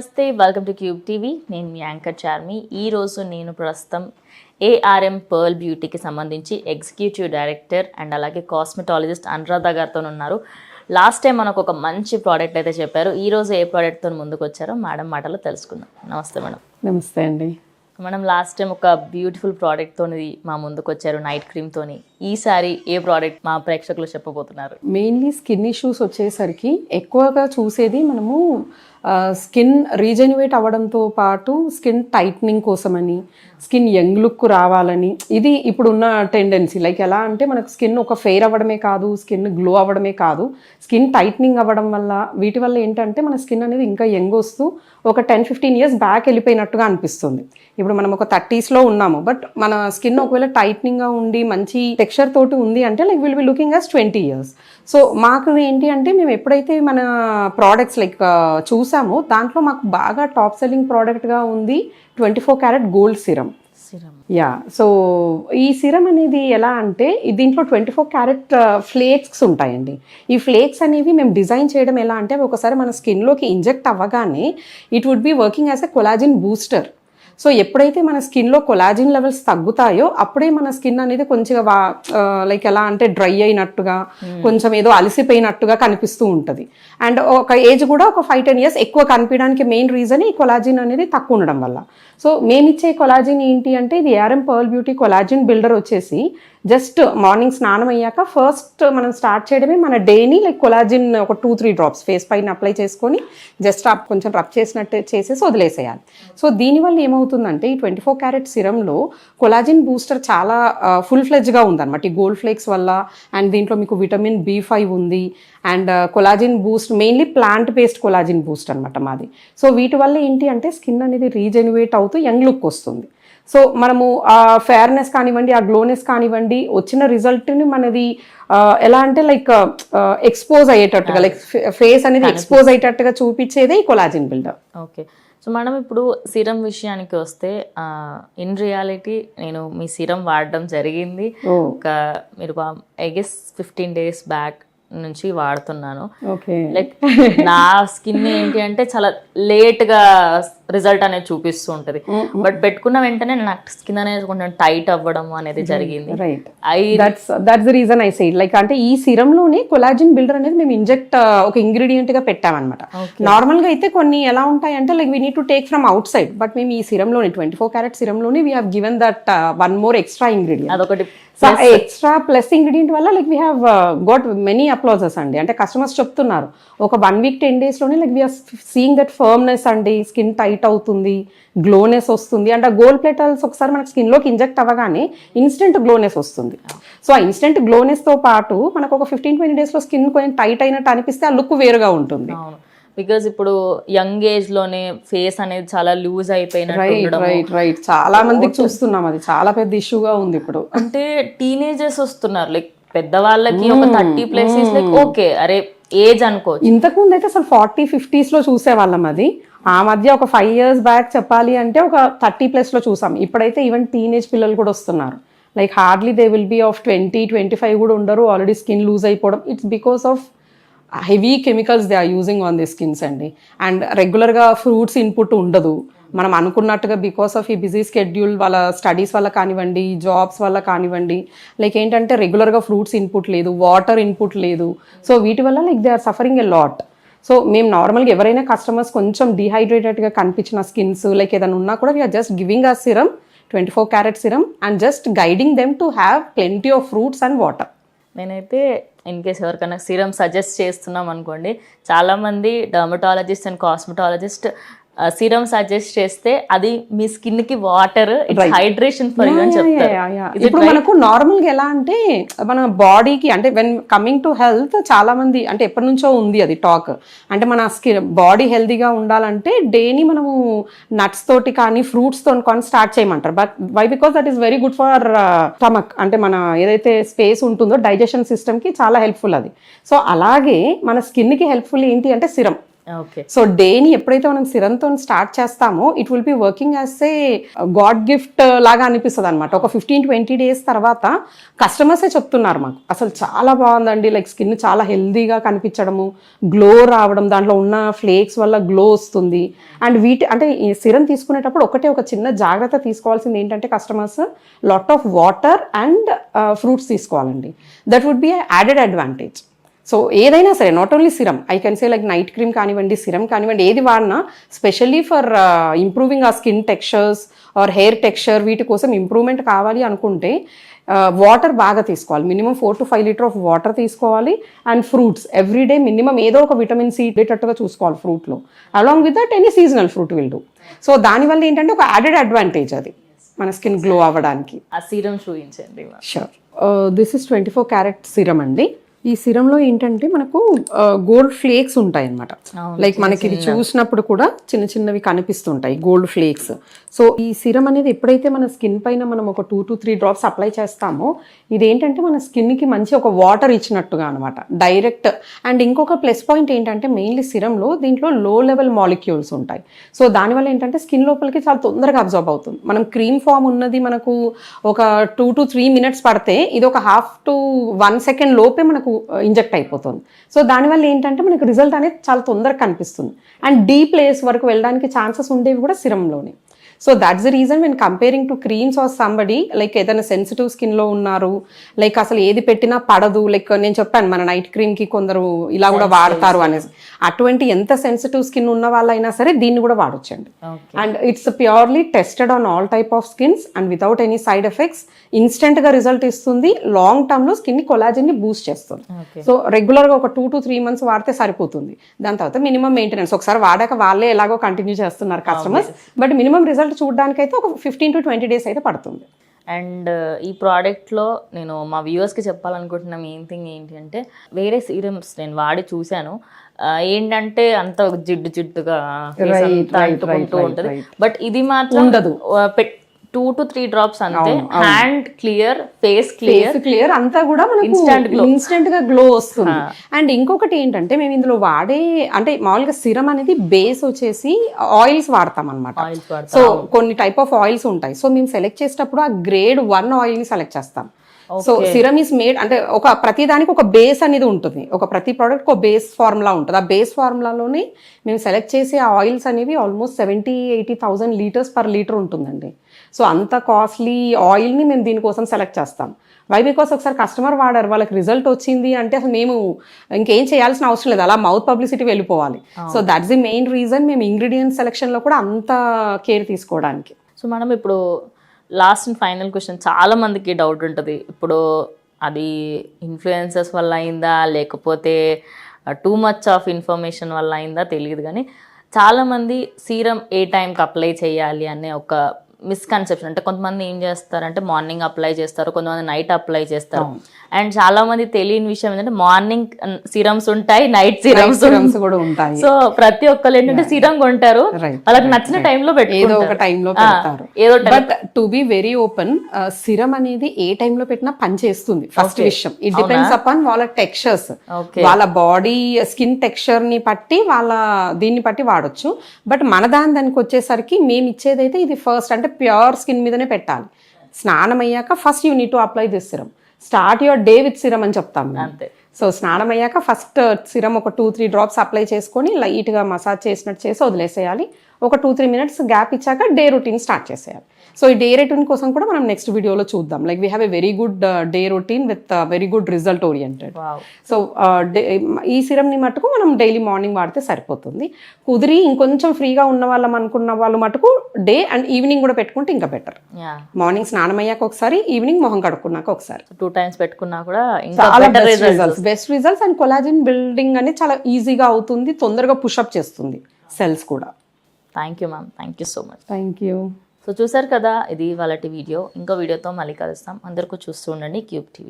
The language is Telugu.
నమస్తే వెల్కమ్ టు క్యూబ్ టీవీ నేను మీ యాంకర్ చార్మి. ఈ రోజు నేను ప్రస్తుతం ఏఆర్ఎం పర్ల్ బ్యూటీకి సంబంధించి ఎగ్జిక్యూటివ్ డైరెక్టర్ అండ్ అలాగే కాస్మెటాలజిస్ట్ అనురాధ గారితో ఉన్నారు. లాస్ట్ టైం మనకు ఒక మంచి ప్రోడక్ట్ అయితే చెప్పారు. ఈ రోజు ఏ ప్రోడక్ట్తో ముందుకు వచ్చారో మేడం మాటలో తెలుసుకుందాం. నమస్తే మేడం నమస్తే అండి. మనం లాస్ట్ టైం ఒక బ్యూటిఫుల్ ప్రోడక్ట్తోని మా ముందుకు వచ్చారు నైట్ క్రీమ్తోని ఈసారి ఏ ప్రోడక్ట్ మా ప్రేక్షకులు చెప్పబోతున్నారు? మెయిన్లీ స్కిన్ ఇష్యూస్ వచ్చేసరికి ఎక్కువగా చూసేది మనము స్కిన్ రీజెన్యువేట్ అవ్వడంతో పాటు స్కిన్ టైట్నింగ్ కోసమని స్కిన్ యంగ్ లుక్ రావాలని ఇది ఇప్పుడున్న టెండెన్సీ. లైక్ ఎలా అంటే మనకు స్కిన్ ఒక ఫెయిర్ అవ్వడమే కాదు స్కిన్ గ్లో అవ్వడమే కాదు. స్కిన్ టైట్నింగ్ అవ్వడం వల్ల వీటి వల్ల ఏంటంటే మన స్కిన్ అనేది ఇంకా యంగ్ వస్తూ ఒక టెన్ ఫిఫ్టీన్ ఇయర్స్ బ్యాక్ వెళ్ళిపోయినట్టుగా అనిపిస్తుంది. ఇప్పుడు మనం ఒక థర్టీస్లో ఉన్నాము బట్ మన స్కిన్ ఒకవేళ టైట్నింగ్గా ఉండి మంచి టెక్స్చర్ తోటి ఉంది అంటే like will be looking as twenty years. So మాకు ఏంటి అంటే మేము ఎప్పుడైతే మన ప్రోడక్ట్స్ లైక్ చూసామో. దాంట్లో మాకు బాగా టాప్ సెల్లింగ్ ప్రోడక్ట్గా ఉంది twenty four carat gold serum. Serum. Yeah so ఈ సిరం అనేది ఎలా అంటే దీంట్లో ట్వంటీ ఫోర్ క్యారెట్ ఫ్లేక్స్ ఉంటాయండి. ఈ ఫ్లేక్స్ అనేవి మేము డిజైన్ చేయడం ఎలా అంటే ఒకసారి మన స్కిన్లోకి ఇంజెక్ట్ అవ్వగానే it would be working as a collagen booster so ఎప్పుడైతే మన స్కిన్లో కొలాజిన్ లెవెల్స్ తగ్గుతాయో అప్పుడే మన స్కిన్ అనేది కొంచెం లైక్ ఎలా అంటే డ్రై అయినట్టుగా కొంచెం ఏదో అలసిపోయినట్టుగా కనిపిస్తూ ఉంటుంది. అండ్ ఒక ఏజ్ కూడా ఒక ఫైవ్ టెన్ ఇయర్స్ ఎక్కువ కనిపించడానికి మెయిన్ రీజన్ ఈ కొలాజిన్ అనేది తక్కువ ఉండడం వల్ల. సో మేమిచ్చే కొలాజిన్ ఏంటి అంటే ఇది ARM pearl beauty collagen builder వచ్చేసి జస్ట్ మార్నింగ్ స్నానం అయ్యాక ఫస్ట్ మనం స్టార్ట్ చేయడమే మన డేని లైక్ కొలాజిన్ ఒక టూ త్రీ డ్రాప్స్ ఫేస్ పైన అప్లై చేసుకొని జస్ట్ అప్ కొంచెం రబ్ చేసినట్టు చేసేసి వదిలేసేయాలి. సో దీనివల్ల ఏమవుతుందంటే ఈ ట్వంటీ ఫోర్ క్యారెట్ సిరంలో కొలాజిన్ బూస్టర్ చాలా ఫుల్ ఫ్లెజ్గా ఉందన్నమాట. ఈ గోల్డ్ ఫ్లేక్స్ వల్ల అండ్ దీంట్లో మీకు విటమిన్ బి ఫైవ్ ఉంది. And collagen boost mainly plant based collagen boost అనమాట మాది. సో వీటి వల్ల ఏంటి అంటే స్కిన్ అనేది రీజెన్యువేట్ అవుతూ యంగ్ లుక్ వస్తుంది. సో మనము ఆ ఫేర్నెస్ కానివ్వండి ఆ గ్లోనెస్ కానివ్వండి వచ్చిన రిజల్ట్ని మనది ఎలా అంటే లైక్ ఎక్స్పోజ్ అయ్యేటట్టుగా లైక్ ఫేస్ అనేది ఎక్స్పోజ్ అయ్యేటట్టుగా చూపించేదే ఈ కొలాజిన్ బిల్డర్ ఓకే. సో మనం ఇప్పుడు సిరం విషయానికి వస్తే ఇన్ రియాలిటీ నేను మీ సిరం వాడడం జరిగింది. ఒక మీరు I guess fifteen days back నుంచి వాడుతున్నాను. ఓకే. లైక్ నా స్కిన్ ఏంటి అంటే చాలా లేట్గా రిజల్ట్ అనేది చూపిస్తూ ఉంటది. బట్ పెట్టుకున్న వెంటనే నా స్కిన్ అనేది కొంచెం టైట్ అవ్వడం అనేది జరిగింది. Right. I that's that's the reason I side like అంటే ఈ సిరంలోనే కొలాజిన్ బిల్డర్ అనేది మేము ఇంజెక్ట్ ఒక ఇంగ్రీడియంట్గా పెట్టామన్నమాట. నార్మల్గా అయితే కొన్ని ఎలా ఉంటాయి అంటే like we need to take from outside but మేము ఈ సిరంలోనే twenty four carat సిరంలోనే we have given that one more extra ingredient అదొకటి ఎక్స్ట్రా ప్లస్ ఇంగ్రీడియంట్ వల్ల like we have got many applauses అండి. అంటే కస్టమర్స్ చెప్తున్నారు ఒక వన్ వీక్ టెన్ డేస్లోనే like we're seeing that firmness అండి స్కిన్ టైట్ అవుతుంది గ్లోనెస్ వస్తుంది. అంటే గోల్డ్ ప్లేటల్స్ ఒకసారి మనకి స్కిన్లోకి ఇంజెక్ట్ అవ్వగానే ఇన్స్టెంట్ గ్లోనెస్ వస్తుంది. సో ఆ ఇన్స్టెంట్ గ్లోనెస్తో పాటు మనకు ఒక ఫిఫ్టీన్ ట్వంటీ డేస్లో స్కిన్ కొంచెం టైట్ అయినట్టు అనిపిస్తే ఆ లుక్ వేరుగా ఉంటుంది. బికాజ్ ఇప్పుడు యంగ్ ఏజ్లోనే ఫేస్ అనేది చాలా లూజ్ అయిపోయినట్టు రైట్ రైట్ రైట్ చాలా మందికి చూస్తున్నాం అది. చాలా పెద్ద ఇష్యూగా ఉంది ఇప్పుడు. అంటే టీనేజర్స్ వస్తున్నారు. లైక్ పెద్దవాళ్ళకి ఒక థర్టీ ప్లస్ లైక్ ఓకే అరే ఏజ్ అనుకోవచ్చు. ఇంతకుముందు అయితే అసలు ఫార్టీ ఫిఫ్టీస్లో చూసేవాళ్ళం అది. ఆ మధ్య ఒక ఫైవ్ ఇయర్స్ బ్యాక్ చెప్పాలి అంటే ఒక థర్టీ ప్లస్లో చూసాం. ఇప్పుడైతే ఈవెన్ టీనేజ్ పిల్లలు కూడా వస్తున్నారు. Like hardly they will be of twenty twenty five కూడా ఉండరు. ఆల్రెడీ స్కిన్ లూజ్ అయిపోవడం. It's because of heavy chemicals they are using on the skins అండి. అండ్ రెగ్యులర్గా ఫ్రూట్స్ ఇన్పుట్ ఉండదు. మనం అనుకున్నట్టుగా బికాస్ ఆఫ్ ఈ బిజీ స్కెడ్యూల్ వాళ్ళ స్టడీస్ వల్ల కానివ్వండి జాబ్స్ వల్ల కానివ్వండి లైక్ ఏంటంటే రెగ్యులర్గా ఫ్రూట్స్ ఇన్పుట్ లేదు వాటర్ ఇన్పుట్ లేదు. సో వీటి వల్ల like they are suffering a lot. So మేము నార్మల్గా ఎవరైనా కస్టమర్స్ కొంచెం డిహైడ్రేటెడ్గా కనిపించిన స్కిన్స్ లైక్ ఏదైనా ఉన్నా కూడా we're just giving a serum twenty four carat serum and just guiding them to have plenty of fruits and water నేనైతే ఇన్ కేస్ ఎవరికైనా సీరం సజెస్ట్ చేస్తున్నాం అనుకోండి చాలామంది dermatologist and cosmetologist serum suggest చేస్తే అది మీ స్కిన్కి water it's hydration for you అని చెప్తారు. Is it ఇప్పుడు మనకు నార్మల్గా ఎలా అంటే మన బాడీకి అంటే వెన్ కమింగ్ టు హెల్త్ చాలా మంది అంటే ఎప్పటి నుంచో ఉంది అది టాక్ అంటే మన స్కిన్ బాడీ హెల్తీగా ఉండాలంటే డేని మనము నట్స్ తోటి కానీ ఫ్రూట్స్ తోటి కానీ స్టార్ట్ చేయమంటారు. But why because that is very good for stomach అంటే మన ఏదైతే స్పేస్ ఉంటుందో డైజెషన్ సిస్టమ్కి చాలా హెల్ప్ఫుల్ అది. సో అలాగే మన స్కిన్కి హెల్ప్ఫుల్ ఏంటి అంటే సిరం సో డేని ఎప్పుడైతే మనం సిరంతో స్టార్ట్ చేస్తామో it will be working as a God gift లాగా అనిపిస్తుంది అనమాట ఒక ఫిఫ్టీన్ ట్వంటీ డేస్ తర్వాత కస్టమర్సే చెప్తున్నారు మాకు. అసలు చాలా బాగుందండి. లైక్ స్కిన్ చాలా హెల్దీగా కనిపించడము గ్లో రావడం దాంట్లో ఉన్న ఫ్లేక్స్ వల్ల గ్లో వస్తుంది. అండ్ వీటి అంటే ఈ సిరం తీసుకునేటప్పుడు ఒకటే ఒక చిన్న జాగ్రత్త తీసుకోవాల్సింది ఏంటంటే customers lot of water and fruits తీసుకోవాలండి. That would be added advantage so ఏదైనా సరే not only serum I can say like night cream కానివ్వండి సిరం కానివ్వండి ఏది వాడినా స్పెషల్లీ ఫర్ ఇంప్రూవింగ్ ఆ skin textures or hair texture వీటి కోసం ఇంప్రూవ్మెంట్ కావాలి అనుకుంటే వాటర్ బాగా తీసుకోవాలి. Minimum four to five litre of water తీసుకోవాలి and fruits every day minimum ఏదో ఒక విటమిన్ సి ఉండేటట్టుగా చూసుకోవాలి ఫ్రూట్లో along with that any seasonal fruit will do so దానివల్ల ఏంటంటే ఒక యాడెడ్ అడ్వాంటేజ్ అది. మన స్కిన్ గ్లో అవ్వడానికి. ఆ సీరం చూపించండి sure this is twenty four carat serum అండి. ఈ సిరంలో ఏంటంటే మనకు గోల్డ్ ఫ్లేక్స్ ఉంటాయి అన్నమాట అవును, లైక్ మనకి ఇది చూసినప్పుడు కూడా చిన్న చిన్నవి కనిపిస్తుంటాయి గోల్డ్ ఫ్లేక్స్. సో ఈ సిరం అనేది ఎప్పుడైతే మన స్కిన్ పైన మనం ఒక two to three drops apply చేస్తామో ఇది ఏంటంటే మన స్కిన్కి మంచి ఒక వాటర్ ఇచ్చినట్టుగా అనమాట డైరెక్ట్ అండ్ ఇంకొక ప్లస్ పాయింట్ ఏంటంటే మెయిన్లీ సిరంలో దీంట్లో లో లెవెల్ మాలిక్యూల్స్ ఉంటాయి. సో దానివల్ల ఏంటంటే స్కిన్ లోపలికి చాలా తొందరగా అబ్జర్వ్ అవుతుంది. మనం క్రీమ్ ఫామ్ ఉన్నది మనకు ఒక టూ టు త్రీ మినిట్స్ పడితే ఇది ఒక హాఫ్ టు వన్ సెకండ్ లోపే మనకు ఇంజెక్ట్ అయిపోతుంది. సో దానివల్ల ఏంటంటే మనకు రిజల్ట్ అనేది చాలా తొందరగా కనిపిస్తుంది. అండ్ డీప్ ప్లేస్ వరకు వెళ్ళడానికి ఛాన్సెస్ ఉండేవి కూడా సిరంలోనే. So that's the reason when comparing to creams are somebody like ఏదైనా సెన్సిటివ్ స్కిన్లో ఉన్నారు లైక్ అసలు ఏది పెట్టినా పడదు లైక్ నేను చెప్పాను మన నైట్ క్రీమ్కి కొందరు ఇలా కూడా వాడతారు అనేసి. అటువంటి ఎంత సెన్సిటివ్ స్కిన్ ఉన్న వాళ్ళైనా సరే దీన్ని కూడా వాడొచ్చండి. And it's purely tested on all type of skins and without any side effects ఇన్స్టెంట్గా రిజల్ట్ ఇస్తుంది లాంగ్ టర్మ్లో స్కిన్ని కొలాజిన్ని బూస్ట్ చేస్తుంది. సో రెగ్యులర్గా ఒక టూ టు త్రీ మంత్స్ వాడితే సరిపోతుంది. దాని తర్వాత మినిమం మెయింటెనెన్స్ ఒకసారి వాడాక వాళ్ళే ఎలాగో కంటిన్యూ చేస్తున్నారు కస్టమర్స్ బట్ మినిమం రిజల్ట్ చూడడానికి అయితే ఒక ఫిఫ్టీన్ టు ట్వంటీ డేస్ అయితే పడుతుంది అండ్ ఈ ప్రోడక్ట్లో నేను మా వ్యూవర్స్కి చెప్పాలనుకుంటున్న మెయిన్ థింగ్ ఏంటి అంటే వేరే సీరమ్స్ నేను వాడి చూశాను ఏంటంటే అంత జిడ్డు జిడ్డుగా అంటుకుంటూ ఉంటుంది. బట్ ఇది మాత్రం ఉండదు. టూ టు త్రీ డ్రాప్స్ అంతే. Hand clear face clear clear అంతా కూడా మనకు glow. ఇన్స్టెంట్గా గ్లో వస్తుంది. అండ్ ఇంకొకటి ఏంటంటే మేము ఇందులో వాడే అంటే మామూలుగా సిరం అనేది బేస్ వచ్చేసి ఆయిల్స్ వాడతాం అనమాట సో కొన్ని టైప్ ఆఫ్ ఆయిల్స్ ఉంటాయి. సో మేము సెలెక్ట్ చేసేటప్పుడు ఆ గ్రేడ్ వన్ ఆయిల్ని సెలెక్ట్ చేస్తాం. సో సిరమ్ ఇస్ మేడ్ అంటే ఒక ప్రతి దానికి ఒక బేస్ అనేది ఉంటుంది. ఒక ప్రతి ప్రోడక్ట్ ఒక బేస్ ఫార్ములా ఉంటుంది. ఆ బేస్ ఫార్ములాలోనే మేము సెలెక్ట్ చేసే ఆ ఆయిల్స్ అనేవి almost seventy eighty thousand litres per litre ఉంటుందండి. సో అంత కాస్ట్లీ ఆయిల్ని మేము దీనికోసం సెలెక్ట్ చేస్తాం. వై బికాస్ ఒకసారి కస్టమర్ వాడారు వాళ్ళకి రిజల్ట్ వచ్చింది అంటే అసలు మేము ఇంకేం చేయాల్సిన అవసరం లేదు. అలా మౌత్ పబ్లిసిటీ వెళ్ళిపోవాలి. So that's the main reason మేము ఇంగ్రీడియంట్ సెలెక్షన్లో కూడా అంత కేర్ తీసుకోవడానికి. సో మనం ఇప్పుడు లాస్ట్ అండ్ ఫైనల్ క్వశ్చన్ చాలా మందికి డౌట్ ఉంటుంది. ఇప్పుడు అది ఇన్ఫ్లుయెన్సెస్ వల్ల అయిందా? లేకపోతే టూ మచ్ ఆఫ్ ఇన్ఫర్మేషన్ వల్ల అయిందా? తెలియదు కానీ చాలామంది సీరం ఏ టైంకి అప్లై చేయాలి అనే ఒక మిస్కన్సెప్షన్ అంటే కొంతమంది ఏం చేస్తారంటే మార్నింగ్ అప్లై చేస్తారు కొంతమంది నైట్ అప్లై చేస్తారు. అండ్ చాలా మంది తెలియని విషయం ఏంటంటే మార్నింగ్ సిరమ్స్ ఉంటాయి నైట్ సిరమ్స్ సిరమ్స్ కూడా ఉంటాయి. సో ప్రతి ఒక్కరు ఏంటంటే సిరం కొంటారు. వాళ్ళకి నచ్చిన టైంలో ఏదో ఒక టైంలో ఏదో but to be very open serum అనేది ఏ టైంలో పెట్టినా పని చేస్తుంది ఫస్ట్ విషయం. ఇట్ డిపెండ్స్ అపాన్ వాళ్ళ టెక్స్చర్స్ వాళ్ళ బాడీ స్కిన్ టెక్స్చర్ని బట్టి వాళ్ళ దీన్ని బట్టి వాడొచ్చు. బట్ మన దాని దానికి వచ్చేసరికి మేము ఇచ్చేదైతే ఇది ఫస్ట్ అంటే ప్యూర్ స్కిన్ మీదనే పెట్టాలి. స్నానం అయ్యాక first you need to apply this serum. Start your day with serum అని చెప్తాం. అంతే. సో స్నానం అయ్యాక ఫస్ట్ సిరం ఒక టూ త్రీ డ్రాప్స్ అప్లై చేసుకొని లైట్గా మసాజ్ చేసినట్టు చేసి వదిలేసేయాలి. ఒక టూ త్రీ మినిట్స్ గ్యాప్ ఇచ్చాక డే రొటీన్ స్టార్ట్ చేసేయాలి. సో ఈ డే రొటీన్ కోసం కూడా మనం నెక్స్ట్ వీడియోలో చూద్దాం. Like we have a very good day routine with very good result oriented so ఈ సిరంని మటుకు మనం డైలీ మార్నింగ్ వాడితే సరిపోతుంది. కుదిరి ఇంకొంచెం ఫ్రీగా ఉన్న వాళ్ళం అనుకున్న వాళ్ళు మటుకు డే అండ్ ఈవినింగ్ కూడా పెట్టుకుంటే ఇంకా బెటర్ మార్నింగ్ స్నానం అయ్యాక ఒకసారి ఈవినింగ్ మొహం కడుక్కున్నాక ఒకసారి. టూ టైమ్స్ పెట్టుకున్నా కూడా results best results and collagen building అనేది చాలా ఈజీగా అవుతుంది తొందరగా పుషప్ చేస్తుంది. సెల్స్ కూడా. Thank you ma'am thank you so much thank you so చూసారు కదా ఇది వాళ్ళ వీడియో. ఇంకో వీడియోతో మళ్ళీ కలుస్తాం. అందరికీ చూస్తూ ఉండండి క్యూబ్ టీవీ